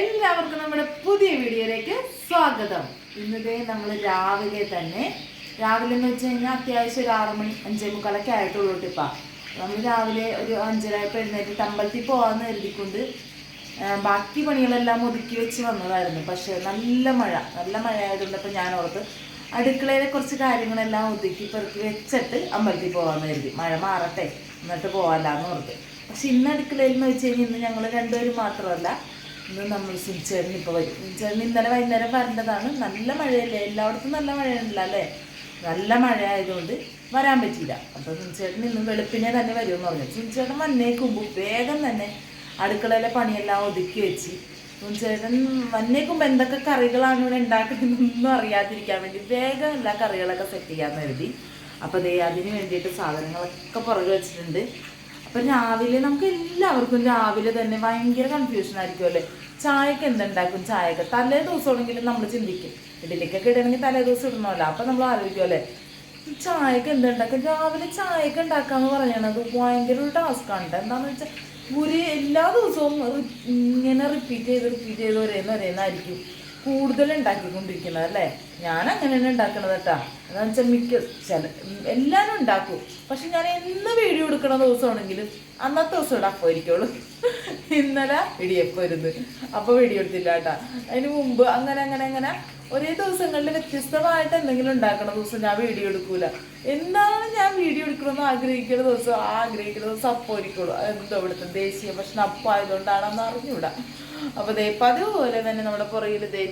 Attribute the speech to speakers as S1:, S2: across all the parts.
S1: എല്ലാവർക്കും നമ്മുടെ പുതിയ വീഡിയോയിലേക്ക് സ്വാഗതം. ഇന്നത്തെ നമ്മൾ രാവിലെ തന്നെ രാവിലെ എന്ന് വെച്ച് കഴിഞ്ഞാൽ അത്യാവശ്യം ഒരു ആറ് മണി അഞ്ചേ മുക്കാലൊക്കെ ആയിട്ടുള്ളൂ ഇപ്പം നമ്മൾ രാവിലെ ഒരു അഞ്ചരായപ്പോൾ എഴുന്നേറ്റ് അമ്പലത്തിൽ പോകാമെന്ന് കരുതിക്കൊണ്ട് ബാക്കി പണികളെല്ലാം ഒതുക്കി വെച്ച് വന്നതായിരുന്നു. പക്ഷേ നല്ല മഴ നല്ല മഴ ആയതുകൊണ്ട് ഇപ്പം ഞാൻ ഓർത്ത് അടുക്കളയിലെ കുറച്ച് കാര്യങ്ങളെല്ലാം ഒതുക്കി പെറുക്കി വെച്ചിട്ട് അമ്പലത്തിൽ പോകാമെന്ന് കരുതി. മഴ മാറട്ടെ എന്നിട്ട് പോകാമല്ലാന്ന് ഓർത്ത്. പക്ഷെ ഇന്ന് അടുക്കളയിൽ എന്ന് വെച്ച് കഴിഞ്ഞാൽ ഇന്ന് ഞങ്ങൾ രണ്ടുപേരും മാത്രമല്ല ഇന്ന് നമ്മൾ സിംചേട്ടൻ ഇപ്പോൾ വരും. സിംചേട്ടൻ ഇന്നലെ വൈകുന്നേരം വരേണ്ടതാണ്. നല്ല മഴയല്ലേ? എല്ലായിടത്തും നല്ല മഴയുണ്ടല്ലോ അല്ലേ? നല്ല മഴ ആയതുകൊണ്ട് വരാൻ പറ്റിയില്ല. അപ്പോൾ സിംചേട്ടൻ ഇന്ന് വെളുപ്പിനെ തന്നെ വരുമെന്ന് പറഞ്ഞു. സിംചേട്ടൻ വന്നേക്കുമ്പോൾ വേഗം തന്നെ അടുക്കളയിലെ പണിയെല്ലാം ഒതുക്കി വെച്ച് ചേട്ടൻ വന്നേക്കുമ്പോൾ എന്തൊക്കെ കറികളാണ് ഇവിടെ ഉണ്ടാക്കുന്നതെന്നൊന്നും അറിയാതിരിക്കാൻ വേണ്ടി വേഗം എല്ലാ കറികളൊക്കെ സെറ്റ് ചെയ്യാൻ കരുതി. അപ്പോൾ ദേ അതിന് വേണ്ടിയിട്ട് സാധനങ്ങളൊക്കെ പുറകെ വെച്ചിട്ടുണ്ട്. അപ്പം രാവിലെ നമുക്ക് എല്ലാവർക്കും രാവിലെ തന്നെ ഭയങ്കര കൺഫ്യൂഷൻ ആയിരിക്കും അല്ലേ? ചായക്ക് എന്തുണ്ടാക്കും? ചായക്ക് തലേ ദിവസമാണെങ്കിലും നമ്മൾ ചിന്തിക്കും. ഇഡലിക്കൊക്കെ ഇടണമെങ്കിൽ തലേ ദിവസം ഇടണമല്ലോ. അപ്പം നമ്മൾ ആലോചിക്കും അല്ലേ? ചായക്ക് എന്തുണ്ടാക്കും? രാവിലെ ചായക്ക് ഉണ്ടാക്കാന്ന് പറയണത് ഭയങ്കര ഒരു ടാസ്ക്കാണ് എന്താണെന്ന് വെച്ചാൽ ഒരു എല്ലാ ദിവസവും ഇങ്ങനെ റിപ്പീറ്റ് ചെയ്ത് റിപ്പീറ്റ് ചെയ്ത് ഒരേന്ന് ഒരേന്നായിരിക്കും കൂടുതൽ ഉണ്ടാക്കിക്കൊണ്ടിരിക്കുന്നത് അല്ലേ? ഞാൻ അങ്ങനെയാണ് തന്നെ ഉണ്ടാക്കണത് കേട്ടാ. എന്താണെന്ന് വെച്ചാൽ മിക്ക ചില എല്ലാവരും ഉണ്ടാക്കും. പക്ഷെ ഞാൻ എന്ന് വീഡിയോ എടുക്കുന്ന ദിവസമാണെങ്കിലും അന്നത്തെ ദിവസം ഇരിക്കുള്ളൂ ഇന്നലെ ഇടിയപ്പം ഇരുന്ന് അപ്പോൾ വീഡിയോ എടുത്തില്ല കേട്ടാ. അതിന് മുമ്പ് അങ്ങനെ അങ്ങനെ അങ്ങനെ ഒരേ ദിവസങ്ങളിൽ വ്യത്യസ്തമായിട്ട് എന്തെങ്കിലും ഉണ്ടാക്കണ ദിവസം ഞാൻ വീഡിയോ എടുക്കൂല. എന്താണ് ഞാൻ വീഡിയോ എടുക്കണമെന്ന് ആഗ്രഹിക്കുന്ന ദിവസം? ആഗ്രഹിക്കുന്ന ദിവസം അപ്പോൾ ഇരിക്കുള്ളൂ എന്തോ ഇവിടുത്തെ ദേശീയ ഭക്ഷണം അപ്പം ആയതുകൊണ്ടാണെന്ന് അറിഞ്ഞൂടാ. അപ്പോൾ ദേ ഇപ്പം അതുപോലെ തന്നെ നമ്മുടെ പുറകിൽ ദേ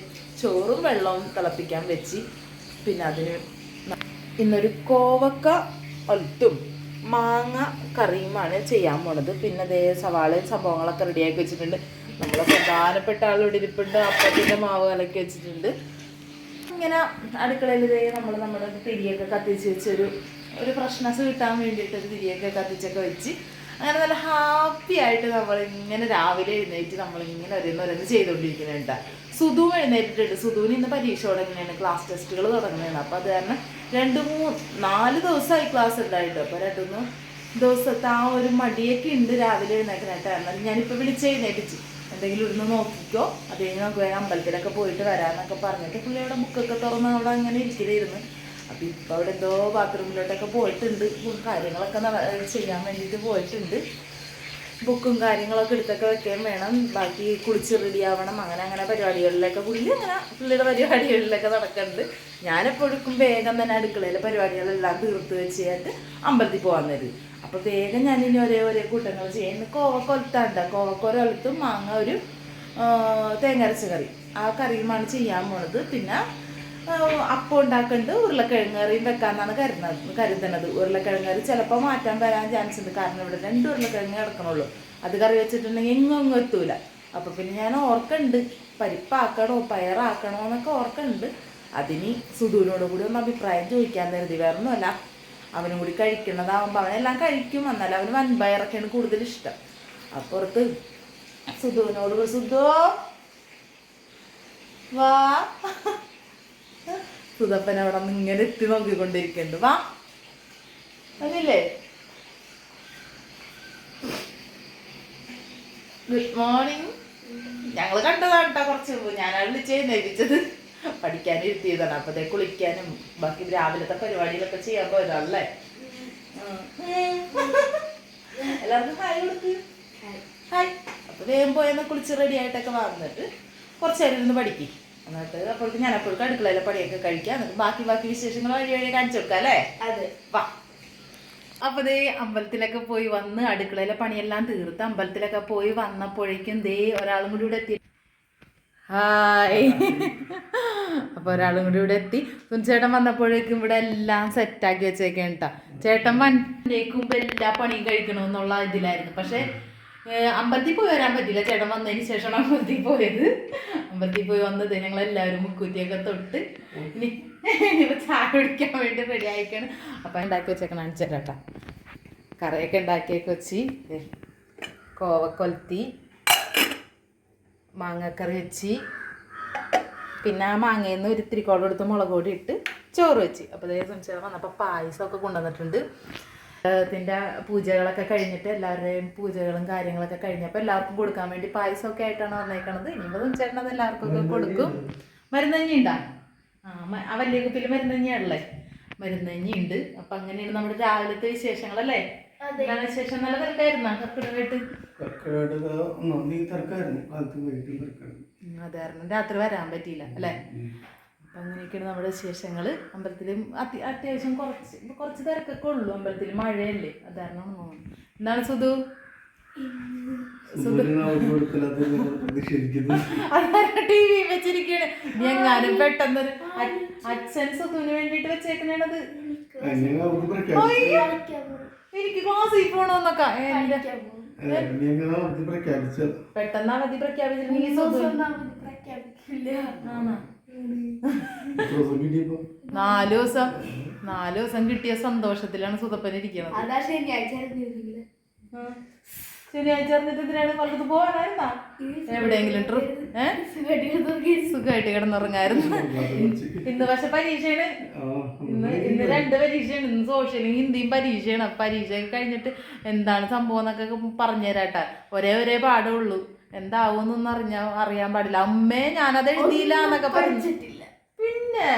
S1: ചോറും വെള്ളവും തിളപ്പിക്കാൻ വെച്ച് പിന്നെ അതിന് ഇന്നൊരു കോവക്ക ഒലത്തും മാങ്ങ കറിയുമാണ് ചെയ്യാൻ പോണത്. പിന്നെ അതേ സവാളയും സംഭവങ്ങളൊക്കെ റെഡിയാക്കി വെച്ചിട്ടുണ്ട്. നമ്മളെ പ്രധാനപ്പെട്ട ആളിവിടെ ഇരിപ്പുണ്ട്. അപ്പത്തിന്റെ മാവ് കലക്കി വെച്ചിട്ടുണ്ട്. ഇങ്ങനെ അടുക്കളയിൽ ഇതേ നമ്മൾ നമ്മുടെ തിരിയൊക്കെ കത്തിച്ച് വെച്ചൊരു ഒരു പ്രശ്നസ് കിട്ടാൻ വേണ്ടിയിട്ട് ഒരു തിരിയൊക്കെ കത്തിച്ചൊക്കെ വെച്ച് അങ്ങനെ നല്ല ഹാപ്പി ആയിട്ട് നമ്മൾ ഇങ്ങനെ രാവിലെ എഴുന്നേറ്റ് നമ്മൾ ഇങ്ങനെ ഒരുന്ന് ഒരേന്ന് ചെയ്തുകൊണ്ടിരിക്കുന്നുണ്ട് സുധു എഴുന്നേറ്റിട്ടുണ്ട്. സുധുവിന് ഇന്ന് പരീക്ഷ തുടങ്ങുകയാണ് ക്ലാസ് ടെസ്റ്റുകൾ തുടങ്ങുകയാണ് അപ്പോൾ അത് കാരണം രണ്ട് മൂന്ന് നാല് ദിവസമായി ക്ലാസ് ഉണ്ടായിട്ട് അപ്പോൾ രണ്ട് മൂന്ന് ദിവസത്തെ ആ ഒരു മടിയൊക്കെ ഉണ്ട് രാവിലെ എഴുന്നേക്കാനായിട്ട് കാരണം ഞാനിപ്പോൾ വിളിച്ച് എഴുന്നേറ്റിച്ച് എന്തെങ്കിലും ഇരുന്ന് നോക്കിക്കോ. അത് കഴിഞ്ഞ് നമുക്ക് വേണം അമ്പലത്തിലൊക്കെ പോയിട്ട് വരാമെന്നൊക്കെ പറഞ്ഞിട്ട് പുള്ളി അവിടെ ബുക്കൊക്കെ തുറന്ന് അവിടെ അങ്ങനെ ഇരിക്കലായിരുന്നു അപ്പം ഇപ്പൊ അവിടെ എന്തോ ബാത്റൂമിലോട്ടൊക്കെ പോയിട്ടുണ്ട്. കാര്യങ്ങളൊക്കെ ചെയ്യാൻ വേണ്ടിട്ട് പോയിട്ടുണ്ട്. ബുക്കും കാര്യങ്ങളൊക്കെ എടുത്തൊക്കെ വെക്കാൻ വേണം. ബാക്കി കുളിച്ച് റെഡി ആവണം. അങ്ങനെ അങ്ങനെ പരിപാടികളിലൊക്കെ പുള്ളി അങ്ങനെ പുള്ളിയുടെ പരിപാടികളിലൊക്കെ നടക്കുന്നുണ്ട്. ഞാനെപ്പോഴും വേഗം തന്നെ അടുക്കളയിലെ പരിപാടികളെല്ലാം തീർത്ത് വെച്ച് കഴിഞ്ഞിട്ട് അമ്പലത്തിൽ പോകാൻ തരും അപ്പോൾ വേഗം ഞാൻ ഇനി ഒരേ ഒരേ കൂട്ടങ്ങൾ ചെയ്യുന്നു കോവക്കൊലത്താണ്ട കോവക്കൊരൊലത്തും മാങ്ങ ഒരു തേങ്ങരച്ച കറി. ആ കറിയുമാണ് ചെയ്യാൻ പോണത്. പിന്നെ അപ്പം ഉണ്ടാക്കുന്നുണ്ട് ഉരുളക്കിഴങ്ങ് കറിയും വെക്കാന്നാണ് കരുതുന്നത് കരുതുന്നത്. ഉരുളക്കിഴങ്ങ് കറി ചിലപ്പോൾ മാറ്റാൻ വരാൻ ചാൻസ് ഉണ്ട്. കാരണം ഇവിടെ രണ്ട് ഉരുളക്കിഴങ്ങ് കിടക്കണുള്ളൂ അത് കറി വെച്ചിട്ടുണ്ടെങ്കിൽ എങ്ങും എത്തൂല. അപ്പോൾ പിന്നെ ഞാൻ ഓർക്കുന്നുണ്ട് പരിപ്പാക്കണോ പയറാക്കണോ എന്നൊക്കെ ഓർക്കുന്നുണ്ട് അതിന് സുധുവിനോട് കൂടി ഒന്ന് അഭിപ്രായം ചോദിക്കാൻ കരുതി. വേറെ ഒന്നുമല്ല അവനും കൂടി കഴിക്കുന്നതാവുമ്പോൾ അവനെല്ലാം കഴിക്കും. എന്നാലും അവന് വൻപയറൊക്കെയാണ് കൂടുതൽ ഇഷ്ടം. അപ്പുറത്ത് സുധുവിനോട് സുധു വാ. സുധപ്പൻ അവിടെ നിന്ന് ഇങ്ങനെ എത്തി നോക്കിക്കൊണ്ടിരിക്കുന്നുണ്ട്. വാ. അതില്ലേ ഗുഡ് മോർണിംഗ് ഞങ്ങൾ കണ്ടതാണ് കേട്ടോ കുറച്ച് മുമ്പ്. ഞാനാണ് വിളിച്ച് എഴുന്നേൽപ്പിച്ചത്. പഠിക്കാൻ ഇരുത്തിയതാണ് അപ്പത്തെ കുളിക്കാനും ബാക്കി രാവിലത്തെ പരിപാടികളൊക്കെ ചെയ്യാൻ പോയതല്ലേ എല്ലാവർക്കും ഹായ് കൊടുക്ക്. ഹായ്. അപ്പൊ വേഗം പോയെന്ന് കുളിച്ച് റെഡി ആയിട്ടൊക്കെ വന്നിട്ട് കുറച്ച് നേരം ഇരുന്ന് പഠിക്കും. എന്നിട്ട് അപ്പോഴേക്കും ഞാൻ അപ്പോഴേക്കും അടുക്കളയിലെ പണിയൊക്കെ കഴിക്കാം. എന്നിട്ട് ബാക്കി ബാക്കി വിശേഷങ്ങൾ വഴി വഴി കാണിച്ചു കൊടുക്കാം അല്ലേ?
S2: അതെ.
S1: വാ. അപ്പൊ ദേ അമ്പലത്തിലൊക്കെ പോയി വന്ന് അടുക്കളയിലെ പണിയെല്ലാം തീർത്ത് അമ്പലത്തിലൊക്കെ പോയി വന്നപ്പോഴേക്കും ദേ ഒരാളും കൂടി ഇവിടെ എത്തി. ഹായ്. അപ്പൊ ഒരാളും കൂടി ഇവിടെ എത്തി. ചേട്ടൻ വന്നപ്പോഴേക്കും ഇവിടെ എല്ലാം സെറ്റാക്കി വെച്ചേക്കാണ് കേട്ടോ ചേട്ടൻ വന്നേക്കുമ്പോ എല്ലാ പണിയും കഴിക്കണമെന്നുള്ള ഇതിലായിരുന്നു. പക്ഷെ അമ്പലത്തിൽ പോയി വരാൻ പറ്റില്ല ചേട്ടൻ വന്നതിന് ശേഷമാണ് അമ്പലത്തിൽ പോയത്. അമ്പലത്തിൽ പോയി വന്നത് ഞങ്ങൾ എല്ലാവരും മുക്കൂറ്റിയൊക്കെ തൊട്ട് ഇനി ചായ കുടിക്കാൻ വേണ്ടി റെഡി ആയിക്കാണ് അപ്പൊ ഉണ്ടാക്കി വെച്ചേക്കണം കാണിച്ചു കറിയൊക്കെ ഉണ്ടാക്കിയൊക്കെ വെച്ച് കോവക്കൊലത്തി മാങ്ങക്കറി വെച്ച് പിന്നെ ആ മാങ്ങയിൽ നിന്ന് ഒരു ഇത്തിരി എടുത്ത് മുളക് പൊടി ഇട്ട് ചോറ് വെച്ച്. അപ്പോൾ അതേ സംശയം വന്നപ്പോൾ പായസമൊക്കെ കൊണ്ടുവന്നിട്ടുണ്ട്. ത്തിന്റെ പൂജകളൊക്കെ കഴിഞ്ഞിട്ട് എല്ലാവരുടെയും പൂജകളും കാര്യങ്ങളൊക്കെ കഴിഞ്ഞപ്പോൾ എല്ലാവർക്കും കൊടുക്കാൻ വേണ്ടി പായസമൊക്കെ ആയിട്ടാണ് വന്നേക്കണത്. ഇനിയിപ്പോൾ ചേട്ടൻ അത് എല്ലാവർക്കും ഒക്കെ കൊടുക്കും. മരുന്നഞ്ഞി ഉണ്ടാ? ആ വലിയ കുപ്പിയിൽ മരുന്നഞ്ഞിയാണല്ലേ മരുന്നഞ്ഞി ഉണ്ട്. അപ്പൊ അങ്ങനെയാണ് നമ്മുടെ രാവിലത്തെ വിശേഷങ്ങളല്ലേ? എന്താണ് വിശേഷം? നല്ല തിരക്കായിരുന്നാ? കാരണം രാത്രി വരാൻ പറ്റിയില്ല അല്ലേ? അപ്പം അങ്ങനെയൊക്കെയാണ് നമ്മുടെ വിശേഷങ്ങൾ അമ്പലത്തിൽ അത്യ അത്യാവശ്യം കുറച്ച് കുറച്ച് തിരക്കൊക്കെ ഉള്ളൂ അമ്പലത്തിൽ മഴയല്ലേ. അതാരണം എന്താണ് സുധു? ടി വി വെച്ചിരിക്കുകയാണ് ഇനി എങ്ങാനും പെട്ടെന്നൊരു അച്ഛൻ സുധുവിന് വേണ്ടിട്ട് വെച്ചേക്കണത് എനിക്ക് ക്ലാസ്സിൽ പോണോന്നൊക്കെ. എന്റെ പെട്ടെന്ന് അവധി പ്രഖ്യാപിച്ചിട്ടുണ്ടെങ്കിൽ നാല് ദിവസം. നാല് ദിവസം കിട്ടിയ സന്തോഷത്തിലാണ് സുതപ്പൻ ഇരിക്കണത്
S3: അതാ ശനിയാഴ്ച ആയിരുന്നിരുന്നെങ്കിൽ.
S1: ശനിയാഴ്ച അറിഞ്ഞിട്ട് എന്തിനാണ് വല്ലത് പോകാനായിരുന്നാ? എവിടെയെങ്കിലും ട്രിപ്പ്?
S3: സുഖമായിട്ട്
S1: കിടന്നുറങ്ങായിരുന്നു. ഇന്ന് പക്ഷെ പരീക്ഷയാണ്. ഇന്ന് ഇന്ന് രണ്ട് പരീക്ഷയാണ്. ഇന്ന് സോഷ്യലും ഹിന്ദിയും പരീക്ഷയാണ്. പരീക്ഷ കഴിഞ്ഞിട്ട് എന്താണ് സംഭവം എന്നൊക്കെ പറഞ്ഞുതരാട്ടാ. ഒരേ ഒരേ പാടുള്ളൂ എന്താവൂന്നൊന്നും അറിഞ്ഞാ അറിയാൻ പാടില്ല. അമ്മേ ഞാനത് എഴുതിയില്ല എന്നൊക്കെ പറഞ്ഞിട്ടില്ല
S3: പഠിച്ചിട്ടില്ല.
S1: പിന്നെ?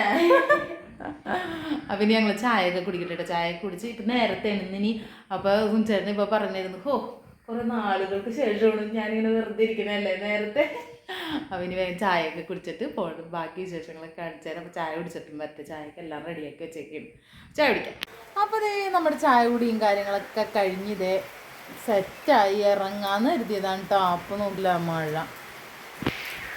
S1: അപ്പൊ ഇനി ഞങ്ങൾ ചായ ഒക്കെ കുടിക്കട്ടെ ചായ കുടിച്ച് ഇപ്പൊ നേരത്തെ ഇനി അപ്പൊ ചേട്ടൻ ഇപ്പൊ പറഞ്ഞിരുന്നു ഹോ കുറെ നാളുകൾക്ക് ശേഷമാണ് ഞാനിങ്ങനെ വെറുതെ ഇരിക്കണല്ലേ നേരത്തെ. അപ്പൊ ഇനി വേഗം ചായ ഒക്കെ കുടിച്ചിട്ട് പോകണം ബാക്കി വിശേഷങ്ങളൊക്കെ കാണിച്ചു തരാം. അപ്പൊ ചായ കുടിച്ചിട്ടും വരട്ടെ ചായക്ക് എല്ലാം റെഡിയാക്കി വെച്ചേക്കും ചായ കുടിക്കാം. അപ്പോൾ ദേ നമ്മുടെ ചായ കുടിയും കാര്യങ്ങളൊക്കെ കഴിഞ്ഞിതേ സെറ്റായി ഇറങ്ങാന്ന് കരുതിയതാണ് ടാപ്പ് നോക്കില്ല മഴ.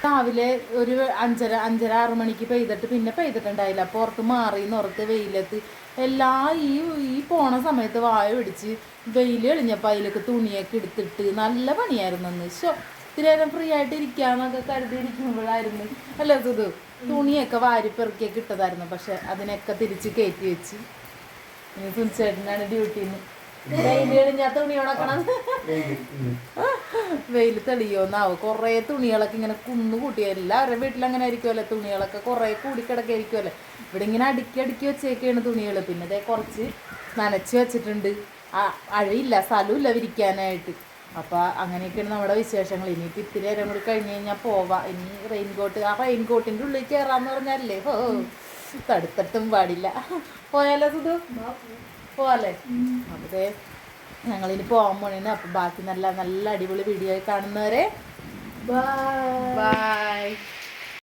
S1: രാവിലെ ഒരു അഞ്ചര അഞ്ചര ആറ് മണിക്ക് പെയ്തിട്ട് പിന്നെ പെയ്തിട്ടുണ്ടായില്ല. പുറത്ത് മാറി നിറത്ത് വെയിലത്ത് എല്ലാ ഈ ഈ പോണ സമയത്ത് വായ പിടിച്ച് വെയിൽ എളിഞ്ഞപ്പോൾ അതിലേക്ക് തുണിയൊക്കെ എടുത്തിട്ട് നല്ല പണിയായിരുന്നു അന്ന്. ശോ ഇത്തിരി നേരം ഫ്രീ ആയിട്ട് ഇരിക്കാന്നൊക്കെ കരുതി അല്ല സുധു തുണിയൊക്കെ വാരി പെറുക്കിയൊക്കെ ഇട്ടതായിരുന്നു. പക്ഷെ അതിനൊക്കെ തിരിച്ച് കയറ്റി വെച്ച്. ഇനി സുനിച്ചേട്ടനാണ് എളിഞ്ഞാൽ തുണി ഉണക്കണം. വെയിൽ തെളിയോന്നാവും കുറേ തുണികളൊക്കെ ഇങ്ങനെ കുന്നു കൂട്ടി. എല്ലാവരുടെ വീട്ടിൽ അങ്ങനെ ആയിരിക്കുമല്ലോ തുണികളൊക്കെ കുറേ കൂടിക്കിടക്കായിരിക്കുമല്ലോ ഇവിടെ ഇങ്ങനെ അടുക്കി അടുക്കി വെച്ചേക്കാണ് തുണികൾ പിന്നെ ഇതേ കുറച്ച് നനച്ച് വെച്ചിട്ടുണ്ട്. ആ അഴയില്ല സ്ഥലമില്ല വിരിക്കാനായിട്ട്. അപ്പോൾ അങ്ങനെയൊക്കെയാണ് നമ്മുടെ വിശേഷങ്ങൾ. ഇനിയിപ്പോൾ ഇത്തിരി നേരം കൂടി കഴിഞ്ഞ് കഴിഞ്ഞാൽ പോവാം. ഇനി റെയിൻ കോട്ട് ആ റെയിൻ കോട്ടിന്റെ ഉള്ളിൽ കയറാന്ന് പറഞ്ഞല്ലേ ഹോ തടുത്തട്ടും പാടില്ല. പോയാലോ സുധു? പോവാല്ലേ? അപ്പോൾ ഞങ്ങളിനി പോകാൻ പോണേന്. അപ്പം ബാക്കി നല്ല നല്ല അടിപൊളി വീഡിയോ ആയി കാണുന്നവരെ
S3: ബൈ
S1: ബൈ